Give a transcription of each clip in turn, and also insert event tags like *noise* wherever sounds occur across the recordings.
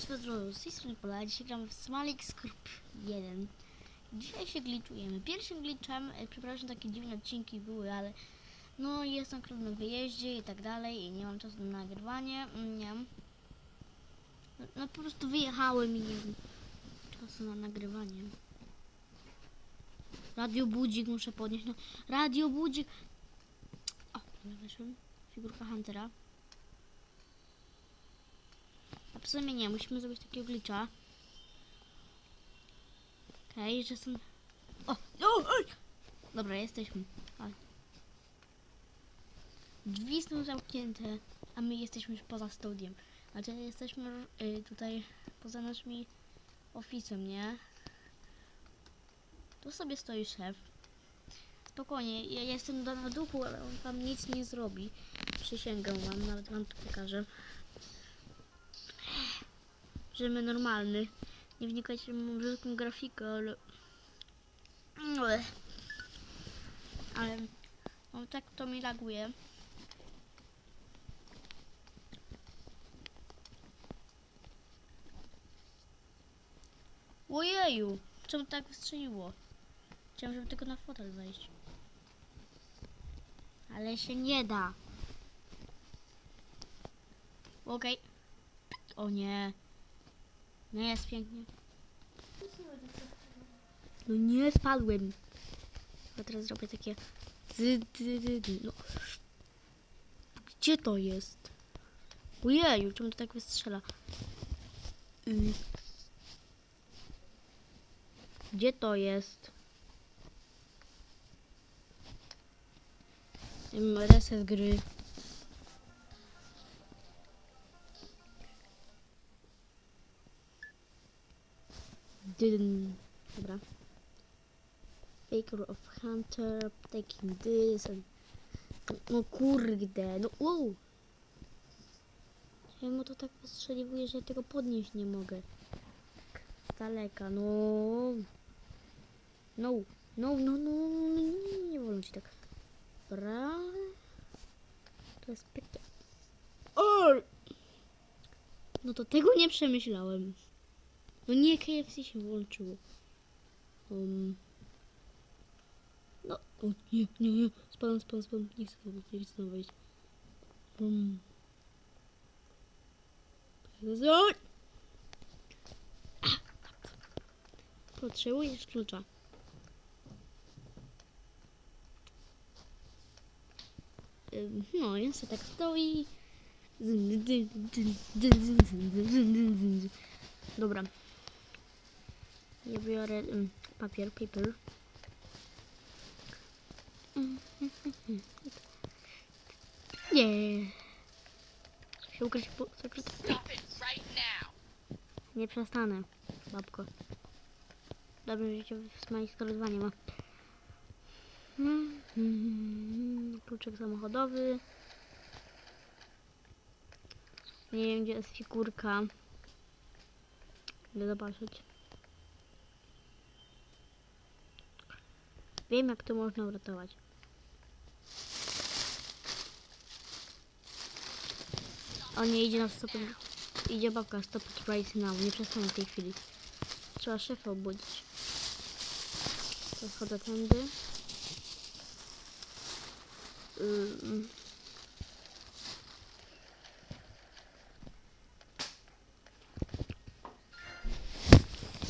Svedro, z tej strony Pola, dzisiaj gramy w Smalik Scorp 1. Dzisiaj się glitchujemy. Pierwszym glitchem, e, przepraszam, takie dziwne odcinki były, ale no jestem akurat na wyjeździe i tak dalej i nie mam czasu na nagrywanie, mm, nie mam. No, po prostu wyjechałem i nie mam czasu na nagrywanie. Radio budzik muszę podnieść, no radio budzik. O, dobra, weszłem. Figurka Huntera. A w sumie nie, musimy zrobić takiego glitcha. Okej, że są... O! o oj! Dobra, jesteśmy. Oj. Drzwi są zamknięte, a my jesteśmy już poza studiem. Znaczy jesteśmy y, tutaj poza naszymi ofisem, nie? Tu sobie stoi szef. Spokojnie, ja jestem do na duchu, ale on wam nic nie zrobi. Przysięgam wam, nawet wam to pokażę żyjemy normalny. Nie wnikajcie w moją brzydką grafikę, ale... Ale... Ale... No tak to mi laguje. Ojeju! Czemu tak wystrzeliło? Chciałem, żeby tylko na fotel wejść. Ale się nie da. Okej. O nie. Nie jest pięknie. No nie spadłem. A teraz zrobię takie. No. Gdzie to jest? Ojeju, czemu to tak wystrzela? Gdzie to jest? Reset gry. Dydn. Dobra. Faker of Hunter, taking this. and- No kurde, no wow. Czemu to tak wystrzeliwuje, że ja tego podnieść nie mogę? Z daleka, no. No, no, no, no, no, nie, nie, wolno ci tak. Dobra. To jest piękne. No to tego nie przemyślałem. No nie, KFC się włączyło. Um. No, o nie, nie, nie. Spadam, spadam, spadam. Nie chcę znowu, nie chcę znowu wejść. Um. Potrzebujesz klucza. Ym, No, jeszcze tak stoi. Dobra. Ja biorę ym, papier, paper. *laughs* Nie. Się ukryć right now. Nie przestanę, babko. Dobrze, że cię w smajs skoro nie ma. *laughs* Kluczyk samochodowy. Nie wiem, gdzie jest figurka. Idę zobaczyć. Wiem, jak to można uratować. O nie, idzie na stopę. Idzie babka, stop it right now. Nie przestanę w tej chwili. Trzeba szefa obudzić. To wchodzę tędy. Ym.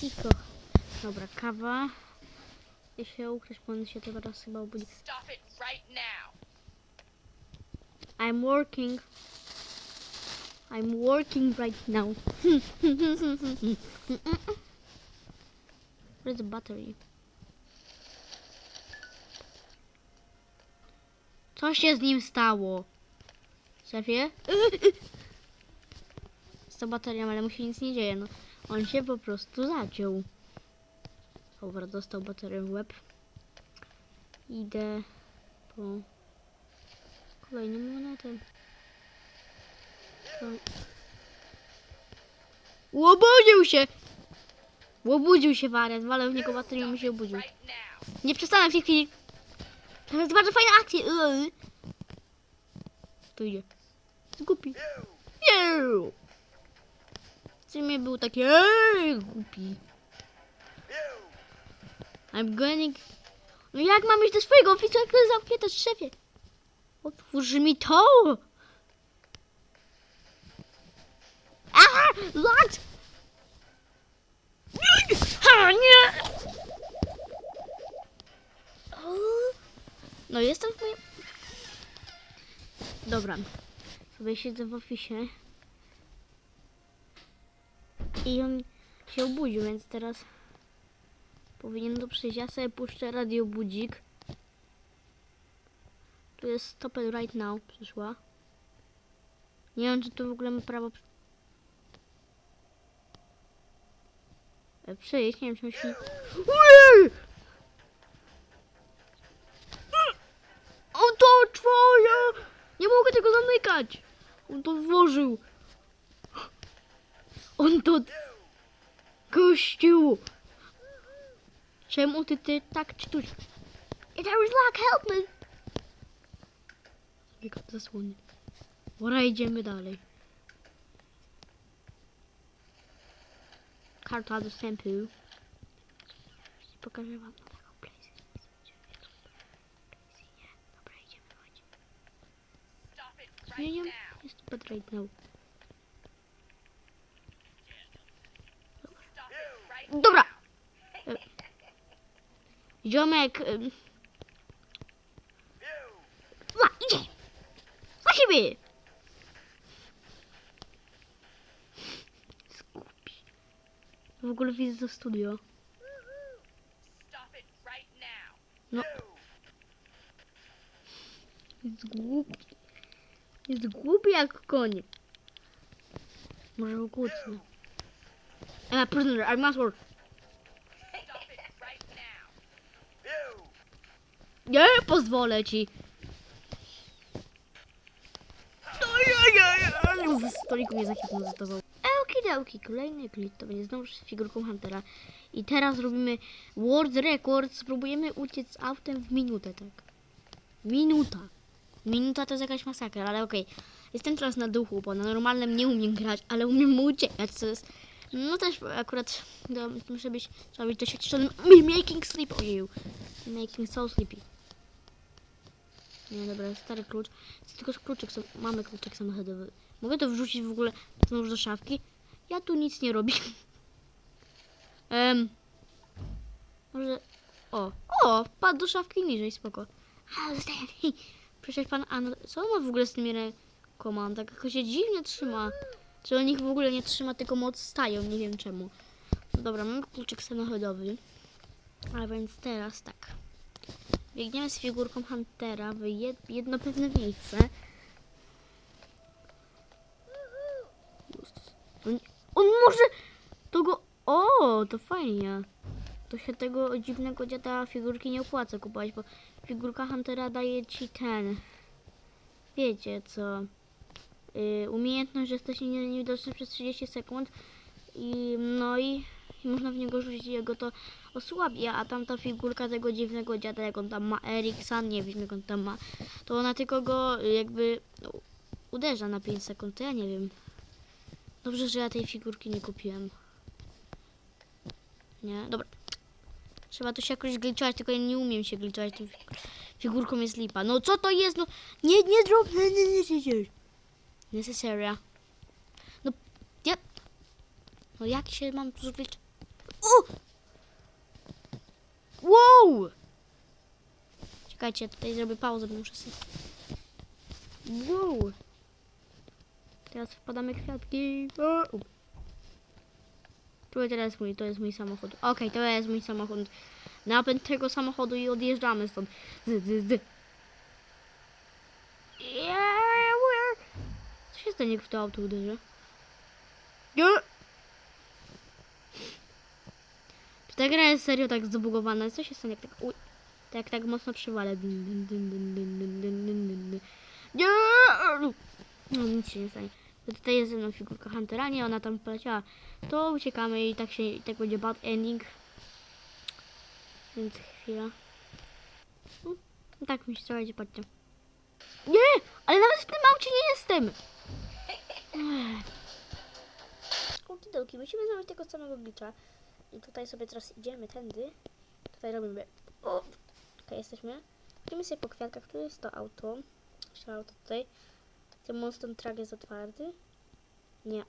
Cicho. Dobra, kawa. I się ukryć, bo on się teraz chyba obudzi. Stop it right now. I'm working. I'm working right now. *laughs* Where's the battery? Co się z nim stało? Szefie? Z tą baterią, ale mu się nic nie dzieje. No, on się po prostu zaciął. Dobra, dostał baterię w łeb. Idę po kolejną monetę. Oj. Obudził się! Obudził się wariat, walę w niego baterią i się obudził. Nie przestanę w tej chwili. To jest bardzo fajna akcja. Yy. Tu idzie. Zgubi. Jeuu. W sumie był taki eee, głupi. I'm going... No jak mam iść do swojego ofisu, jak to jest zamknięte, szefie? Otwórz mi to! Aha! Locked! Ha, nie! No jestem w moim... Dobra. Sobie siedzę w ofisie. I on się obudził, więc teraz powinien to przyjść. Ja sobie puszczę radio budzik. Tu jest stop it right now, przyszła. Nie wiem, czy tu w ogóle ma prawo e, przyjść. Nie wiem, czy musi... Ojej! On to twoje! Nie mogę tego zamykać! On to włożył! On to... Gościu! Zij moeten dit eh, taakje doen. It was luck, help me! Ik had dat gewoon. Waar idziemy dalej? Karta dostępu. Pokażę wam nowego place. Dobra, idziemy chodź. Zmieniam. Jest right now. Dobra! Ziomek... em, La, idzie! Za siebie! Skupi. W ogóle widzę to studio. No. Jest głupi. Jest głupi jak koń. Może ukłócny. A prisoner, I must work. Stop it right now. Nie pozwolę ci. Z stoliku mnie zahipnotyzował. Ełki kolejny klip to będzie znowu z figurką Huntera. I teraz robimy World Record. Spróbujemy uciec autem w minutę, tak. Minuta. Minuta to jest jakaś masakra, ale okej. Jestem teraz na duchu, bo na normalnym nie umiem grać, ale umiem uciekać, co jest... No też akurat no, muszę być, trzeba być doświadczonym. Making sleep, ojeju. Making so sleepy. Nie, dobra, stary klucz. Jest tylko kluczyk, sam- mamy kluczyk samochodowy. Mogę to wrzucić w ogóle znów do szafki? Ja tu nic nie robię. *laughs* Em, może... O, o, wpadł do szafki niżej, spoko. A, zostaje. Przecież pan An... Co on ma w ogóle z tymi rękoma? Tak jakoś się dziwnie trzyma. Czy on ich w ogóle nie trzyma, tylko moc stają, nie wiem czemu. No dobra, mam kluczyk samochodowy. A więc teraz tak. Biegniemy z figurką Huntera w jed, jedno pewne miejsce. On, on może... To go... O, to fajnie. To się tego dziwnego dziada figurki nie opłaca kupować, bo figurka Huntera daje ci ten... Wiecie co... Yy, umiejętność, że jesteś nie- niewidoczny przez 30 sekund i no i można w niego rzucić jego to osłabia, a tamta figurka tego dziwnego dziada, jak on tam ma Eriksan, nie wiem jak on tam ma, to ona tylko go y, jakby no, uderza na 5 sekund, to ja nie wiem. Dobrze, że ja tej figurki nie kupiłem. Nie, dobra. Trzeba to się jakoś gliczować, tylko ja nie umiem się gliczować tą fig- figurką jest lipa. No co to jest? No nie, nie zrób, nie, nie, nie, nie, nie. Necessaria. No, ja... No jak się mam tu zgliczować? U! Wow! Czekajcie, tutaj zrobię pauzę, muszę sobie... Wow! Teraz wpadamy kwiatki. O! Tu teraz mój, to jest mój samochód. Okej, to jest mój samochód. Napęd tego samochodu i odjeżdżamy stąd. Z, z, z. Yeah? Co się stanie, jak w to auto uderzy? Nie! Ta gra jest serio tak zbugowana. Co się stanie, jak tak, uj, tak, tak mocno przywalę. Nie! No nic się nie stanie. To tutaj jest jedna figurka Huntera, nie, ona tam poleciała. To uciekamy i tak się, i tak będzie bad ending. Więc chwila. No, tak mi się trzeba patrzcie. Nie! Ale nawet w tym aucie nie jestem! Ech. Okidoki, musimy znaleźć tego samego glitcha. I tutaj sobie teraz idziemy tędy. Tutaj robimy... O! Jesteśmy. Idziemy sobie po kwiatkach, tu jest to auto. Jeszcze auto tutaj. Ten monster truck jest otwarty. Nie.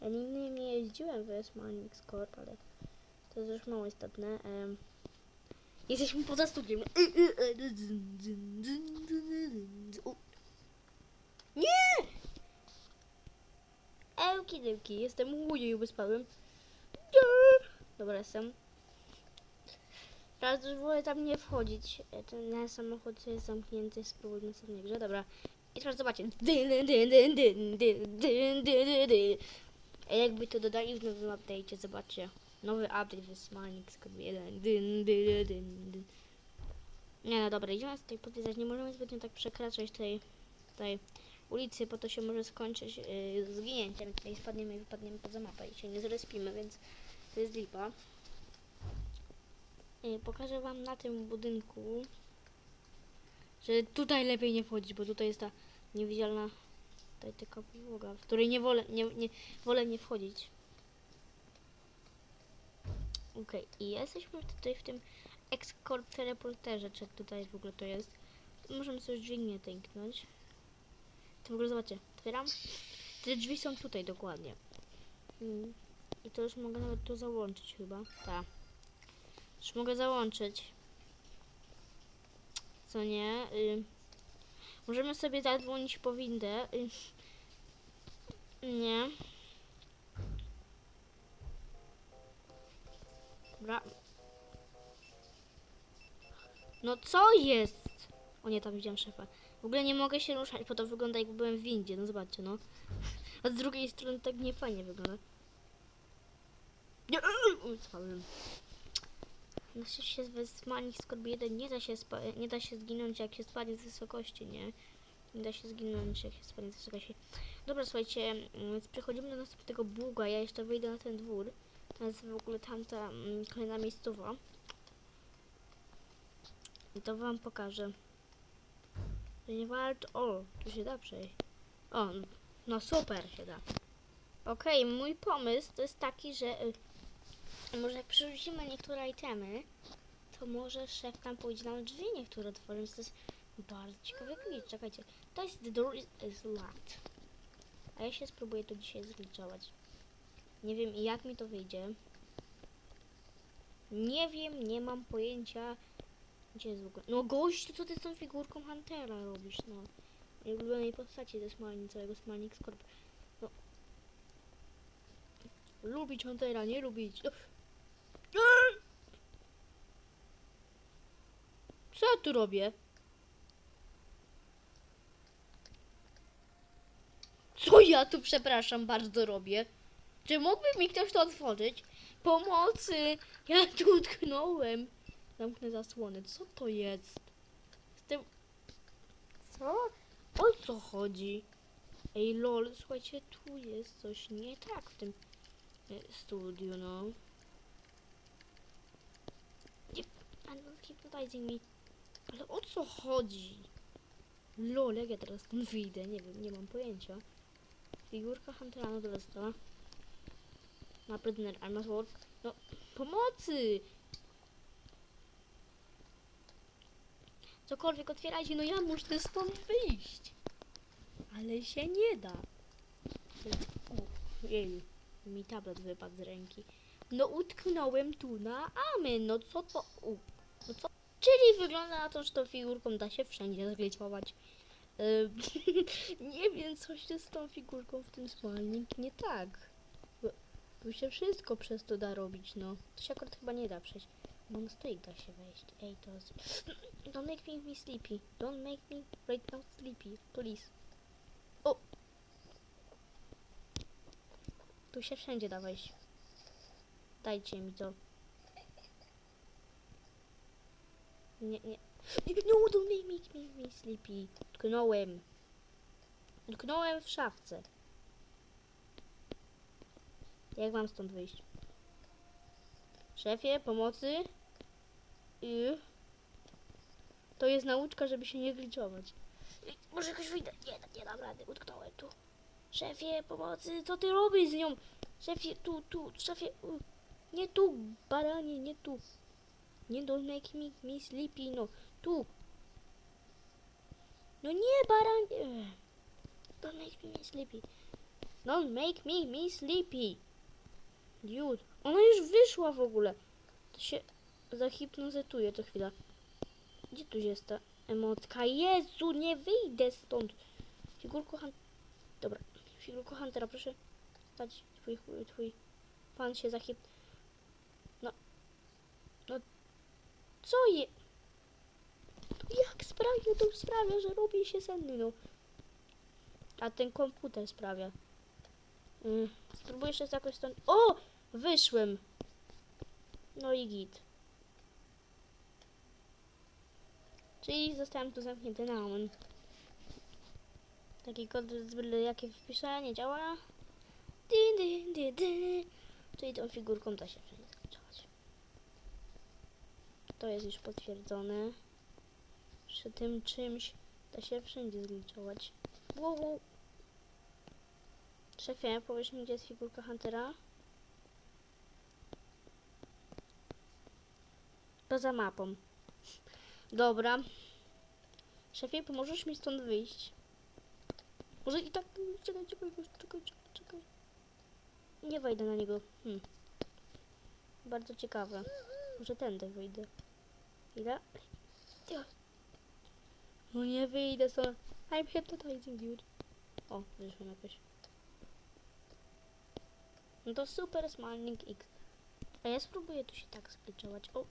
Ja nigdy nie jeździłem w Corp, ale to jest już mało istotne. Em, jesteśmy poza studiem. Nie! Dzięki, dzięki. Jestem łudzie i wyspałem. Dobra, jestem. Teraz już wolę tam nie wchodzić. E, ten samochód jest zamknięty z powodu następnej grze. Dobra. I teraz zobaczcie. Jakby to dodali w nowym update'cie, zobaczcie. Nowy update Wysmanix 1. Dyn, dyn, dyn, dyn. Nie no dobra, idziemy z tej podwiedzać. Nie możemy zbytnio tak przekraczać tej, tej ulicy, bo to się może skończyć yy, zginięciem. Tutaj spadniemy i wypadniemy poza mapę i się nie zrespimy, więc to jest lipa. Yy, pokażę wam na tym budynku, że tutaj lepiej nie wchodzić, bo tutaj jest ta niewidzialna tutaj taka podłoga, w której nie wolę, nie, nie, wolę nie wchodzić. Okej, i jesteśmy tutaj w tym Escort teleporterze, czy tutaj w ogóle to jest. Możemy sobie dźwignię tęknąć. To w ogóle zobaczcie, otwieram. Te drzwi są tutaj dokładnie. Mm. I to już mogę nawet tu załączyć chyba. Tak. Już mogę załączyć. Co nie? Y możemy sobie zadzwonić po windę. Y nie. Dobra. No co jest? O nie, tam widziałem szefa. W ogóle nie mogę się ruszać, bo to wygląda jakby byłem w windzie. No zobaczcie, no. A z drugiej strony tak nie fajnie wygląda. Nie, spadłem. Na szczęście z wysmani skorbi 1 nie da się nie da się zginąć jak się spadnie z wysokości, nie? Nie da się zginąć jak się spadnie z wysokości. Dobra, słuchajcie, mm, więc przechodzimy do następnego buga. Ja jeszcze wyjdę na ten dwór. To jest w ogóle tamta mm, kolejna miejscowa. I to wam pokażę. Nie walcz. O, tu się da przejść. O, no super się da. Okej, mój pomysł to jest taki, że y, może jak przerzucimy niektóre itemy, to może szef tam pójdzie nam drzwi niektóre otworzy, to jest bardzo ciekawy glitch. Czekajcie, to jest the door is, is locked. A ja się spróbuję to dzisiaj zgliczować. Nie wiem jak mi to wyjdzie. Nie wiem, nie mam pojęcia. Gdzie jest w ogóle? No gościu, co ty z tą figurką Huntera robisz, no. Mojej ulubionej postaci ze Smalni, całego Smalnik Scorp. No. Lubić Huntera, nie lubić. No. Co ja tu robię? Co ja tu, przepraszam, bardzo robię? Czy mógłby mi ktoś to otworzyć? Pomocy! Ja tu utknąłem. Zamknę zasłony. Co to jest? Z tym... Co? O co chodzi? Ej, lol, słuchajcie, tu jest coś nie tak w tym e, studiu, no. Nie, no hypnotizing mi. Ale o co chodzi? Lol, jak ja teraz stąd wyjdę? Nie wiem, nie mam pojęcia. Figurka Huntera na dole stała. Ma Prisoner Armor Sword. No, pomocy! Cokolwiek otwierajcie, no ja muszę stąd wyjść. Ale się nie da. Jej, mi tablet wypadł z ręki. No utknąłem tu na amen, no co to? U, no co? Czyli wygląda na to, że tą figurką da się wszędzie zgliczować. Ym, *laughs* nie wiem, co się z tą figurką w tym spalnik nie tak. Bo się wszystko przez to da robić, no. To się akurat chyba nie da przejść. Na stoik da się wejść. Ej, to jest... *sniffs* Don't make me, sleepy. Don't make me right now sleepy. Please. O! Tu się wszędzie da wejść. Dajcie mi to. Nie, nie. *laughs* No, don't make me, me, me sleepy. Utknąłem. Utknąłem w szafce. Jak mam stąd wyjść? Szefie, pomocy? To jest nauczka, żeby się nie gliczować. Może jakoś wyjdę. Nie, nie dam rady. Utknąłem tu. Szefie, pomocy, co ty robisz z nią? Szefie, tu, tu, szefie, u, nie tu, baranie, nie tu. Nie don't make me, me sleepy, no, tu. No nie, baranie. Don't make me sleepy. Don't make me, me sleepy. Dude, ona już wyszła w ogóle. To się zahipnozytuje co chwila. Gdzie tu jest ta emotka? Jezu, nie wyjdę stąd. Figurko Han... Dobra, figurko Huntera, proszę. Stać, twój, twój pan się zahip... No. No. Co je... To jak sprawia? To sprawia, że robi się senny, no. A ten komputer sprawia. Mm, spróbuję jeszcze jakoś stąd... O! Wyszłem. No i git. Czyli zostałem tu zamknięty na moment. Taki kod z byle jakie wpiszę, nie działa. Din, din. Czyli tą figurką da się skliczować. To jest już potwierdzone. Przy tym czymś da się wszędzie zgliczować. Wow, wow. Szefie, powiesz mi, gdzie jest figurka Huntera? Poza mapą. Dobra. Szefie, pomożesz mi stąd wyjść? Może i tak... Czekaj, czekaj, czekaj, czekaj. Nie wejdę na niego. Hmm. Bardzo ciekawe. Może tędy wyjdę. Ile? No nie wyjdę stąd. I'm hypnotizing dude. O, wyszłem jakoś. No to super smiling X. A ja spróbuję tu się tak skliczować. O!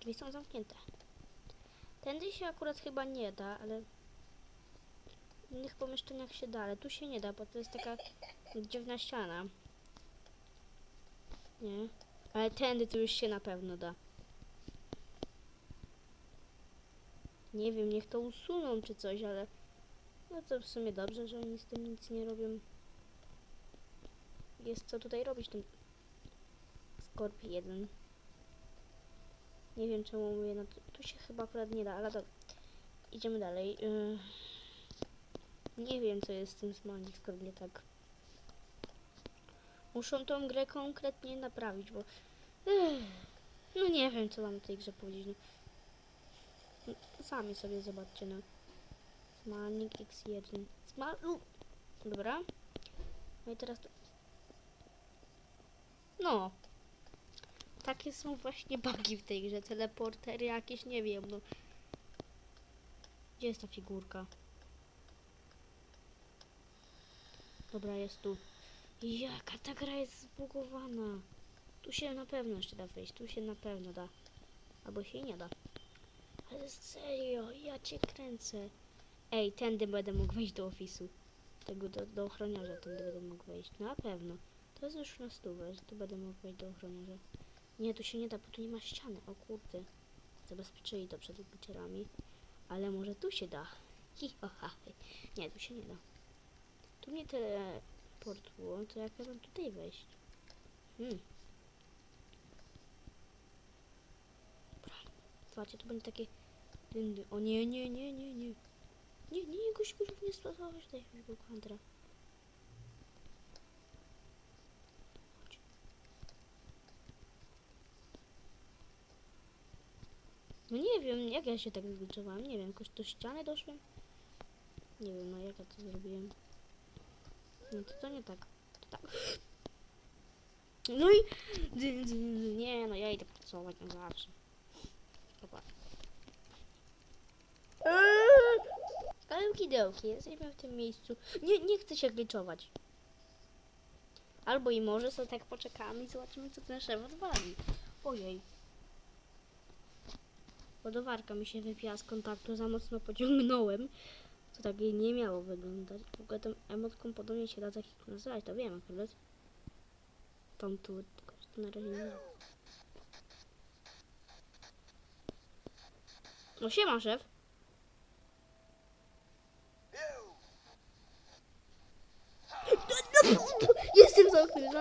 Drzwi są zamknięte. Tędy się akurat chyba nie da, ale w innych pomieszczeniach się da, ale tu się nie da, bo to jest taka dziwna ściana. Nie. Ale tędy to już się na pewno da. Nie wiem, niech to usuną czy coś, ale no to w sumie dobrze, że oni z tym nic nie robią. Jest co tutaj robić ten Skorpi 1. Nie wiem czemu mówię, no tu, się chyba akurat nie da, ale dobra. Idziemy dalej. Yy. Nie wiem co jest z tym Smiling Scorp nie tak. Muszą tą grę konkretnie naprawić, bo Ech, no nie wiem co mam tej grze powiedzieć. No. No, Sami sobie zobaczcie, no. Smalnik X1. Smal... u. Dobra. No i teraz... No. Takie są właśnie bugi w tej grze. Teleportery jakieś, nie wiem, no. Gdzie jest ta figurka? Dobra, jest tu. Jaka ta gra jest zbugowana. Tu się na pewno jeszcze da wejść. Tu się na pewno da. Albo się nie da. Ale serio, ja cię kręcę. Ej, tędy będę mógł wejść do ofisu. Tego do, do ochroniarza tędy będę mógł wejść. Na pewno. To jest już na stówę, że tu będę mógł wejść do ochroniarza. Nie, tu się nie da, bo tu nie ma ściany. O kurde. Zabezpieczyli to przed glitcherami. Ale może tu się da. Hi, ho, ha, hej. Nie, tu się nie da. Tu mnie teleportło, to jak ja mam tutaj wejść? Hmm. Dobra. Zobaczcie, tu będzie takie. O nie, nie, nie, nie, nie. Nie, nie, nie, gość, nie stosować tutaj figurku Huntera. No nie wiem, jak ja się tak zgliczowałem, nie wiem, jakoś do ściany doszłem? Nie wiem, no jak ja to zrobiłem. No to to nie tak. To tak. No i... Nie, no ja idę pracować na zawsze. Dobra. Okidoki, jesteśmy w tym miejscu. Nie, nie chcę się gliczować. Albo i może sobie tak poczekamy i zobaczymy, co ten szef odwali. Ojej ładowarka mi się wypiła z kontaktu, za mocno pociągnąłem. To tak jej nie miało wyglądać. W ogóle tą emotką podobnie się da tak nazywać, to wiem akurat. Tą tu, tylko to na razie nie No siema, szef. *laughs* Jestem zamknięty.